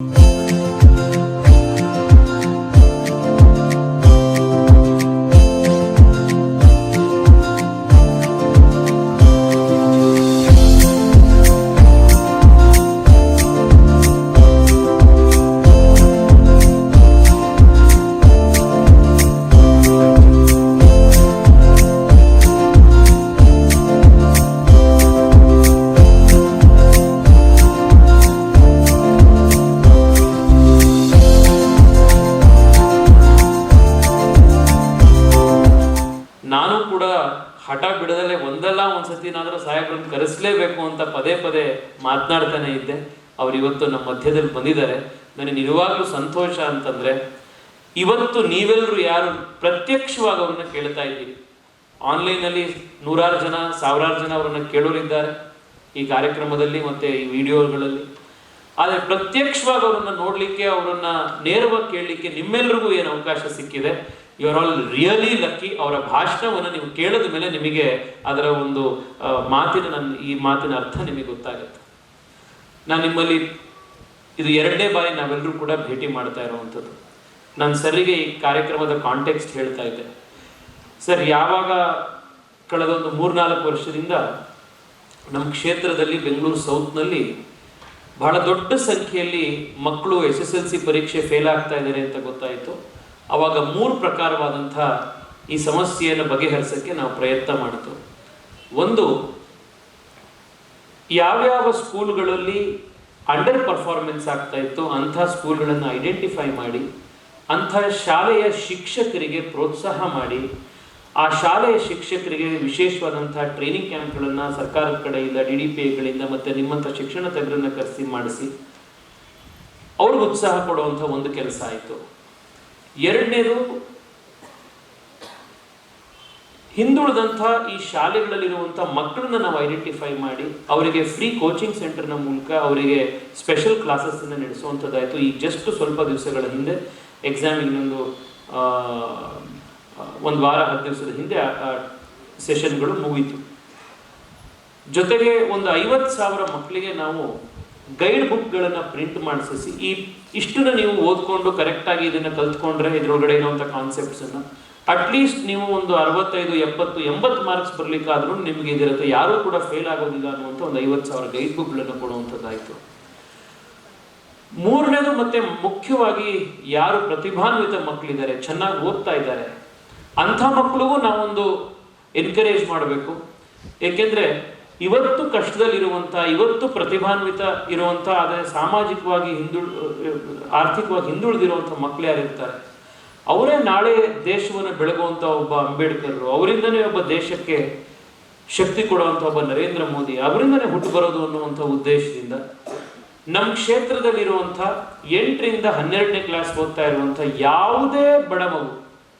you. ನಾನು ಕೂಡ ಹಠ ಬಿಡದಲ್ಲೇ ಒಂದಲ್ಲ ಒಂದ್ಸತಿನಾದ್ರೂ ಸಾಹೇಬ್ರನ್ನ ಕರೆಸಲೇಬೇಕು ಅಂತ ಪದೇ ಪದೇ ಮಾತನಾಡ್ತಾನೆ ಇದ್ದೆ. ಅವ್ರು ಇವತ್ತು ನಮ್ಮ ಮಧ್ಯದಲ್ಲಿ ಬಂದಿದ್ದಾರೆ. ನನಗೆ ನಿಜವಾಗ್ಲೂ ಸಂತೋಷ ಅಂತಂದ್ರೆ, ಇವತ್ತು ನೀವೆಲ್ಲರೂ ಯಾರು ಪ್ರತ್ಯಕ್ಷವಾಗಿ ಅವ್ರನ್ನ ಕೇಳ್ತಾ ಇದ್ದೀರಿ. ಆನ್ಲೈನಲ್ಲಿ ನೂರಾರು ಜನ, ಸಾವಿರಾರು ಜನ ಅವರನ್ನು ಕೇಳೋರಿದ್ದಾರೆ ಈ ಕಾರ್ಯಕ್ರಮದಲ್ಲಿ ಮತ್ತೆ ಈ ವಿಡಿಯೋಗಳಲ್ಲಿ. ಆದರೆ ಪ್ರತ್ಯಕ್ಷವಾಗಿ ಅವರನ್ನು ನೋಡಲಿಕ್ಕೆ, ಅವರನ್ನು ನೇರವಾಗಿ ಕೇಳಲಿಕ್ಕೆ ನಿಮ್ಮೆಲ್ಲರಿಗೂ ಏನು ಅವಕಾಶ ಸಿಕ್ಕಿದೆ? You are all really lucky ಅವರ ಭಾಷಣವನ್ನು ನೀವು ಕೇಳಿದ ಮೇಲೆ ನಿಮಗೆ ಅದರ ಒಂದು ಮಾತಿನ ನನ್ನ ಈ ಮಾತಿನ ಅರ್ಥ ನಿಮಗೆ ಗೊತ್ತಾಗುತ್ತೆ. ನಾನು ನಿಮ್ಮಲ್ಲಿ ಇದು ಎರಡನೇ ಬಾರಿ ನಾವೆಲ್ಲರೂ ಕೂಡ ಭೇಟಿ ಮಾಡ್ತಾ ಇರುವಂಥದ್ದು. ನಾನು ಸರಿಗೆ ಈ ಕಾರ್ಯಕ್ರಮದ ಕಾಂಟೆಕ್ಸ್ಟ್ ಹೇಳ್ತಾ ಇದ್ದೆ. ಸರ್, ಯಾವಾಗ ಕಳೆದ ಒಂದು ಮೂರ್ನಾಲ್ಕು ವರ್ಷದಿಂದ ನಮ್ಮ ಕ್ಷೇತ್ರದಲ್ಲಿ ಬೆಂಗಳೂರು ಸೌತ್ನಲ್ಲಿ ಬಹಳ ದೊಡ್ಡ ಸಂಖ್ಯೆಯಲ್ಲಿ ಮಕ್ಕಳು ಎಸ್ ಎಸ್ ಎಲ್ ಸಿ ಪರೀಕ್ಷೆ ಫೇಲ್ ಆಗ್ತಾ ಇದ್ದಾರೆ ಅಂತ ಗೊತ್ತಾಯಿತು. ಅವಾಗ ಮೂರು ಪ್ರಕಾರವಾದಂಥ ಈ ಸಮಸ್ಯೆಯನ್ನು ಬಗೆಹರಿಸೋಕ್ಕೆ ನಾವು ಪ್ರಯತ್ನ ಮಾಡಿತು ಒಂದು, ಯಾವ್ಯಾವ ಸ್ಕೂಲ್ಗಳಲ್ಲಿ ಅಂಡರ್ ಪರ್ಫಾರ್ಮೆನ್ಸ್ ಆಗ್ತಾ ಇತ್ತು ಅಂಥ ಸ್ಕೂಲ್ಗಳನ್ನು ಐಡೆಂಟಿಫೈ ಮಾಡಿ, ಅಂಥ ಶಾಲೆಯ ಶಿಕ್ಷಕರಿಗೆ ಪ್ರೋತ್ಸಾಹ ಮಾಡಿ, ಆ ಶಾಲೆಯ ಶಿಕ್ಷಕರಿಗೆ ವಿಶೇಷವಾದಂಥ ಟ್ರೈನಿಂಗ್ ಕ್ಯಾಂಪ್ಗಳನ್ನು ಸರ್ಕಾರದ ಕಡೆಯಿಂದ ಡಿ ಡಿ ಪಿ ಐಗಳಿಂದ ಮತ್ತು ನಿಮ್ಮಂಥ ಶಿಕ್ಷಣ ತಜ್ಞರನ್ನು ಕರೆಸಿ ಮಾಡಿಸಿ, ಅವ್ರಿಗೆ ಉತ್ಸಾಹ ಕೊಡುವಂಥ ಒಂದು ಕೆಲಸ ಆಯಿತು. ಎರಡನೇದು, ಹಿಂದುಳಿದಂಥ ಈ ಶಾಲೆಗಳಲ್ಲಿರುವಂಥ ಮಕ್ಕಳನ್ನ ನಾವು ಐಡೆಂಟಿಫೈ ಮಾಡಿ ಅವರಿಗೆ ಫ್ರೀ ಕೋಚಿಂಗ್ ಸೆಂಟರ್ನ ಮೂಲಕ ಅವರಿಗೆ ಸ್ಪೆಷಲ್ ಕ್ಲಾಸಸ್ಸನ್ನು ನಡೆಸುವಂಥದ್ದಾಯಿತು. ಈ ಜಸ್ಟ್ ಸ್ವಲ್ಪ ದಿವಸಗಳ ಹಿಂದೆ ಎಕ್ಸಾಮ್ ಇನ್ನೊಂದು ಒಂದು ವಾರ, ಹತ್ತು ದಿವಸದ ಹಿಂದೆ ಸೆಷನ್ಗಳು ಮುಗೀತು. ಜೊತೆಗೆ ಒಂದು ಐವತ್ತು ಸಾವಿರ ಮಕ್ಕಳಿಗೆ ನಾವು ಗೈಡ್ ಬುಕ್ಗಳನ್ನು ಪ್ರಿಂಟ್ ಮಾಡಿಸಿ ಈ ಇಷ್ಟನ್ನು ನೀವು ಓದ್ಕೊಂಡು ಕರೆಕ್ಟಾಗಿ ಇದನ್ನು ಕಲ್ತ್ಕೊಂಡ್ರೆ ಇದರೊಳಗಡೆ ಇರುವಂಥ ಕಾನ್ಸೆಪ್ಟ್ಸನ್ನು ಅಟ್ಲೀಸ್ಟ್ ನೀವು ಒಂದು ಅರವತ್ತೈದು, ಎಪ್ಪತ್ತು, ಎಂಬತ್ತು ಮಾರ್ಕ್ಸ್ ಬರಲಿಕ್ಕಾದ್ರೂ ನಿಮಗೆ ಇದಿರುತ್ತೆ. ಯಾರೂ ಕೂಡ ಫೇಲ್ ಆಗೋದಿಲ್ಲ ಅನ್ನುವಂಥ ಒಂದು ಐವತ್ತು ಸಾವಿರ ಗೈಡ್ ಬುಕ್ಗಳನ್ನು ಕೊಡುವಂಥದ್ದಾಯಿತು. ಮೂರನೇದು ಮತ್ತೆ ಮುಖ್ಯವಾಗಿ ಯಾರು ಪ್ರತಿಭಾನ್ವಿತ ಮಕ್ಕಳಿದ್ದಾರೆ ಚೆನ್ನಾಗಿ ಓದ್ತಾ ಇದ್ದಾರೆ, ಅಂಥ ಮಕ್ಕಳಿಗೂ ನಾವೊಂದು ಎನ್ಕರೇಜ್ ಮಾಡಬೇಕು. ಏಕೆಂದ್ರೆ ಇವತ್ತು ಕಷ್ಟದಲ್ಲಿರುವಂಥ, ಇವತ್ತು ಪ್ರತಿಭಾನ್ವಿತ ಇರುವಂಥ, ಆದರೆ ಸಾಮಾಜಿಕವಾಗಿ ಹಿಂದುಳ್, ಆರ್ಥಿಕವಾಗಿ ಹಿಂದುಳಿದಿರುವಂಥ ಮಕ್ಕಳು ಯಾರಿರ್ತಾರೆ? ಅವರೇ ನಾಳೆ ದೇಶವನ್ನು ಬೆಳಗುವಂಥ ಒಬ್ಬ ಅಂಬೇಡ್ಕರ್ ಅವರಿಂದನೇ ಒಬ್ಬ ದೇಶಕ್ಕೆ ಶಕ್ತಿ ಕೊಡುವಂಥ ಒಬ್ಬ ನರೇಂದ್ರ ಮೋದಿ, ಅವರಿಂದನೇ ಹುಟ್ಟು ಬರೋದು ಅನ್ನುವಂಥ ಉದ್ದೇಶದಿಂದ ನಮ್ಮ ಕ್ಷೇತ್ರದಲ್ಲಿರುವಂಥ ಎಂಟರಿಂದ ಹನ್ನೆರಡನೇ ಕ್ಲಾಸ್ ಓದ್ತಾ ಇರುವಂಥ ಯಾವುದೇ ಬಡ ಮಗು,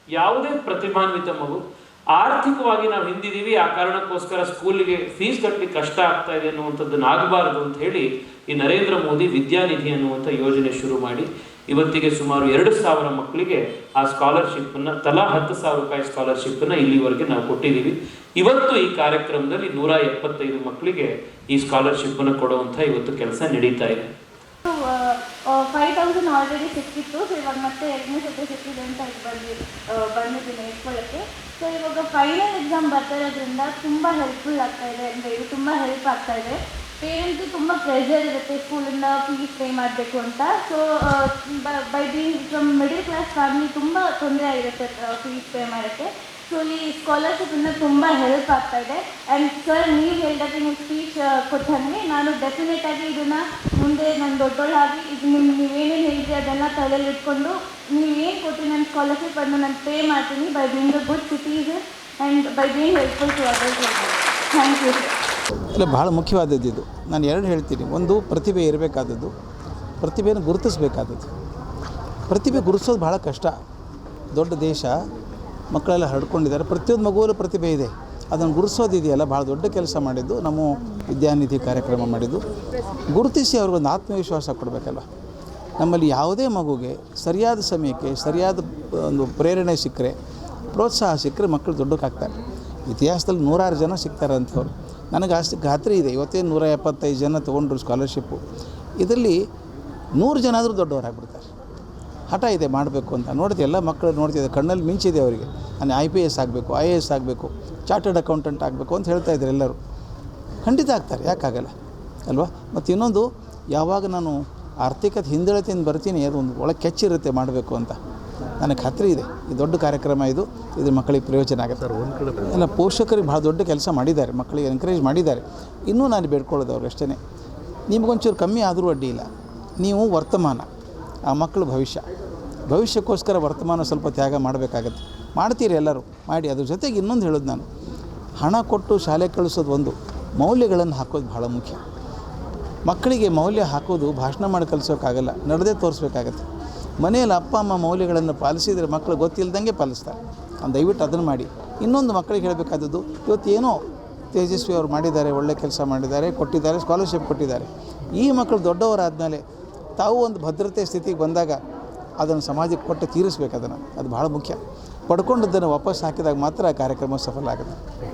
ಯಾವುದೇ ಪ್ರತಿಭಾನ್ವಿತ ಮಗು ಆರ್ಥಿಕವಾಗಿ ನಾವು ಹಿಂದಿದ್ದೀವಿ, ಆ ಕಾರಣಕ್ಕೋಸ್ಕರ ಸ್ಕೂಲಿಗೆ ಫೀಸ್ ಕಟ್ಟಲಿಕ್ಕೆ ಕಷ್ಟ ಆಗ್ತಾ ಇದೆ ಅನ್ನುವಂಥದ್ದನ್ನು ಆಗಬಾರದು ಅಂತ ಹೇಳಿ ಈ ನರೇಂದ್ರ ಮೋದಿ ವಿದ್ಯಾನಿಧಿ ಅನ್ನುವಂಥ ಯೋಜನೆ ಶುರು ಮಾಡಿ, ಇವತ್ತಿಗೆ ಸುಮಾರು ಎರಡು ಸಾವಿರ ಮಕ್ಕಳಿಗೆ ಆ ಸ್ಕಾಲರ್ಶಿಪ್ಪನ್ನು ತಲಾ ಹತ್ತು ಸಾವಿರ ರೂಪಾಯಿ ಸ್ಕಾಲರ್ಶಿಪ್ಪನ್ನು ಇಲ್ಲಿವರೆಗೆ ನಾವು ಕೊಟ್ಟಿದ್ದೀವಿ. ಇವತ್ತು ಈ ಕಾರ್ಯಕ್ರಮದಲ್ಲಿ ನೂರ ಎಪ್ಪತ್ತೈದು ಮಕ್ಕಳಿಗೆ ಈ ಸ್ಕಾಲರ್ಶಿಪ್ಪನ್ನು ಕೊಡುವಂಥ ಇವತ್ತು ಕೆಲಸ ನಡೀತಾ ಇದೆ. ಫೈವ್ ತೌಸಂಡ್ ಆಲ್ರೆಡಿ ಸಿಕ್ಕಿತ್ತು. ಸೊ ಇವಾಗ ಮತ್ತೆ ಎರಡನೇ ಸತಿ ಸಿಕ್ಕಿದೆ ಅಂತ ಇದು ಬಂದು ಬಂದಿದ್ದೀನಿ ಇಟ್ಕೊಳ್ಳೋಕ್ಕೆ ಸೊ ಇವಾಗ ಫೈನಲ್ ಎಕ್ಸಾಮ್ ಬರ್ತಾ ಇರೋದ್ರಿಂದ ತುಂಬ ಹೆಲ್ಪ್ಫುಲ್ ಆಗ್ತಾ ಇದೆ ಅಂದರೆ ಇದು ತುಂಬ ಹೆಲ್ಪ್ ಆಗ್ತಾ ಇದೆ. ಪೇರೆಂಟ್ಸು ತುಂಬ ಪ್ರೆಷರ್ ಇರುತ್ತೆ ಸ್ಕೂಲಿಂದ ಫೀಸ್ ಪೇ ಮಾಡಬೇಕು ಅಂತ. So by being from middle class family ತುಂಬ ತೊಂದರೆ ಆಗಿರುತ್ತೆ ಫೀಸ್ ಪೇ ಮಾಡೋಕ್ಕೆ. ಸೊ ಈ ಸ್ಕಾಲರ್ಶಿಪಿಂದ ತುಂಬ ಹೆಲ್ಪ್ ಆಗ್ತಾ ಇದೆ. ಆ್ಯಂಡ್ ಸರ್ ನೀವು ಹೇಳಿದಾಗ ನೀವು ಸ್ಪೀಚ್ ಕೊಟ್ಟಂಗೆ ನಾನು ಡೆಫಿನೆಟ್ ಆಗಿ ಇದನ್ನು ಮುಂದೆ ನಾನು ದೊಡ್ಡವಳಾಗಿ ಇದು ನಿಮ್ಮ ನೀವೇನೇನು ಹೇಳಿದ್ರಿ ಅದೆಲ್ಲ ತಲೆಯಲ್ಲಿ ಇಟ್ಕೊಂಡು ನೀವೇನು ಕೊಟ್ಟರೆ ನನ್ನ ಸ್ಕಾಲರ್ಶಿಪ್ ಅದನ್ನ ನಾನು ಪೇ ಮಾಡ್ತೀನಿ by being a good citizens and by being helpful to others thank you ಇಲ್ಲ ಭಾಳ ಮುಖ್ಯವಾದದ್ದು ಇದು. ನಾನು ಎರಡು ಹೇಳ್ತೀನಿ. ಒಂದು, ಪ್ರತಿಭೆ ಇರಬೇಕಾದದ್ದು. ಪ್ರತಿಭೆಯನ್ನು ಗುರುತಿಸಬೇಕಾದದ್ದು. ಪ್ರತಿಭೆ ಗುರುತಿಸೋದು ಭಾಳ ಕಷ್ಟ. ದೊಡ್ಡ ದೇಶ, ಮಕ್ಕಳೆಲ್ಲ ಹರಡ್ಕೊಂಡಿದ್ದಾರೆ. ಪ್ರತಿಯೊಂದು ಮಗುವಲ್ಲೂ ಪ್ರತಿಭೆ ಇದೆ. ಅದನ್ನು ಗುರುತಿಸೋದಿದೆಯಲ್ಲ ಭಾಳ ದೊಡ್ಡ ಕೆಲಸ ಮಾಡಿದ್ದು, ನಮ್ಮ ವಿದ್ಯಾನಿಧಿ ಕಾರ್ಯಕ್ರಮ ಮಾಡಿದ್ದು. ಗುರುತಿಸಿ ಅವ್ರಿಗೊಂದು ಆತ್ಮವಿಶ್ವಾಸ ಕೊಡಬೇಕಲ್ಲ ನಮ್ಮಲ್ಲಿ ಯಾವುದೇ ಮಗುಗೆ ಸರಿಯಾದ ಸಮಯಕ್ಕೆ, ಸರಿಯಾದ ಒಂದು ಪ್ರೇರಣೆ ಸಿಕ್ಕರೆ, ಪ್ರೋತ್ಸಾಹ ಸಿಕ್ಕರೆ ಮಕ್ಕಳು ದೊಡ್ಡಕ್ಕಾಗ್ತಾರೆ. ಇತಿಹಾಸದಲ್ಲಿ ನೂರಾರು ಜನ ಸಿಗ್ತಾರೆ ಅಂಥವ್ರು. ನನಗೆ ಅಷ್ಟು ಖಾತ್ರಿ ಇದೆ. ಇವತ್ತೇ ನೂರ ಎಪ್ಪತ್ತೈದು ಜನ ತೊಗೊಂಡ್ರು ಸ್ಕಾಲರ್ಶಿಪ್ಪು. ಇದರಲ್ಲಿ ನೂರು ಜನ ಆದರೂ ದೊಡ್ಡವರಾಗ್ಬಿಡ್ತಾರೆ. ಹಠ ಇದೆ, ಮಾಡಬೇಕು ಅಂತ. ನೋಡ್ತೀವಿ ಎಲ್ಲ ಮಕ್ಕಳು ನೋಡ್ತಿದ್ದೆ ಕಣ್ಣಲ್ಲಿ ಮಿಂಚಿದೆ ಅವರಿಗೆ. ನಾನು ಐ ಪಿ ಎಸ್ ಆಗಬೇಕು, ಐ ಎ ಎಸ್ ಆಗಬೇಕು. ಚಾರ್ಟರ್ಡ್ ಅಕೌಂಟೆಂಟ್ ಆಗಬೇಕು ಅಂತ ಹೇಳ್ತಾ ಇದ್ದಾರೆ ಎಲ್ಲರೂ. ಖಂಡಿತ ಆಗ್ತಾರೆ ಯಾಕಾಗಲ್ಲ? ಅಲ್ವಾ? ಮತ್ತು ಇನ್ನೊಂದು ಯಾವಾಗ ನಾನು ಆರ್ಥಿಕತೆ ಹಿಂದುಳಿತೆಯಿಂದ ಬರ್ತೀನಿ ಅದು ಒಂದು ಒಳಗೆ ಕೆಚ್ಚಿರುತ್ತೆ ಮಾಡಬೇಕು ಅಂತ. ನನಗೆ ಖಾತ್ರಿ ಇದೆ. ಈ ದೊಡ್ಡ ಕಾರ್ಯಕ್ರಮ ಇದು. ಇದು ಮಕ್ಕಳಿಗೆ ಪ್ರಯೋಜನ ಆಗುತ್ತೆ. ಎಲ್ಲ ಪೋಷಕರಿಗೆ ಭಾಳ ದೊಡ್ಡ ಕೆಲಸ ಮಾಡಿದ್ದಾರೆ. ಮಕ್ಕಳಿಗೆ ಎನ್ಕರೇಜ್ ಮಾಡಿದ್ದಾರೆ. ಇನ್ನೂ ನಾನು ಬೇಡ್ಕೊಳ್ಳೋದು ಅವ್ರಿಗೆ ಅಷ್ಟೇ ನಿಮಗೊಂಚೂರು ಕಮ್ಮಿ ಆದರೂ ಅಡ್ಡಿ ಇಲ್ಲ. ನೀವು ವರ್ತಮಾನ ಆ ಮಕ್ಕಳು ಭವಿಷ್ಯ. ಭವಿಷ್ಯಕ್ಕೋಸ್ಕರ ವರ್ತಮಾನ ಸ್ವಲ್ಪ ತ್ಯಾಗ ಮಾಡಬೇಕಾಗತ್ತೆ. ಮಾಡ್ತೀರಿ ಎಲ್ಲರೂ. ಮಾಡಿ ಅದ್ರ ಜೊತೆಗೆ ಇನ್ನೊಂದು ಹೇಳೋದು ನಾನು. ಹಣ ಕೊಟ್ಟು ಶಾಲೆ ಕಳಿಸೋದು ಒಂದು ಮೌಲ್ಯಗಳನ್ನು ಹಾಕೋದು ಬಹಳ ಮುಖ್ಯ. ಮಕ್ಕಳಿಗೆ ಮೌಲ್ಯ ಹಾಕೋದು ಭಾಷಣ ಮಾಡಿ ಕಲಿಸೋಕ್ಕಾಗಲ್ಲ, ನಡೆದೇ ತೋರಿಸ್ಬೇಕಾಗತ್ತೆ. ಮನೆಯಲ್ಲಿ ಅಪ್ಪ, ಅಮ್ಮ ಮೌಲ್ಯಗಳನ್ನು ಪಾಲಿಸಿದರೆ ಮಕ್ಕಳು ಗೊತ್ತಿಲ್ಲದಂಗೆ ಪಾಲಿಸ್ತಾರೆ. ದಯವಿಟ್ಟು ಅದನ್ನು ಮಾಡಿ. ಇನ್ನೊಂದು ಮಕ್ಕಳಿಗೆ ಹೇಳಬೇಕಾದದ್ದು ಇವತ್ತೇನೋ ತೇಜಸ್ವಿ ಅವರು ಮಾಡಿದ್ದಾರೆ, ಒಳ್ಳೆ ಕೆಲಸ ಮಾಡಿದ್ದಾರೆ, ಕೊಟ್ಟಿದ್ದಾರೆ ಸ್ಕಾಲರ್ಶಿಪ್ ಕೊಟ್ಟಿದ್ದಾರೆ. ಈ ಮಕ್ಕಳು ದೊಡ್ಡವರಾದಮೇಲೆ ತಾವು ಒಂದು ಭದ್ರತೆ ಸ್ಥಿತಿಗೆ ಬಂದಾಗ ಅದನ್ನು ಸಮಾಜಕ್ಕೆ ಕೊಟ್ಟು ತೀರಿಸ್ಬೇಕು ಅದನ್ನು. ಅದು ಭಾಳ ಮುಖ್ಯ. ಪಡ್ಕೊಂಡದ್ದನ್ನು ವಾಪಸ್ ಹಾಕಿದಾಗ ಮಾತ್ರ ಆ ಕಾರ್ಯಕ್ರಮ ಸಫಲ ಆಗುತ್ತೆ.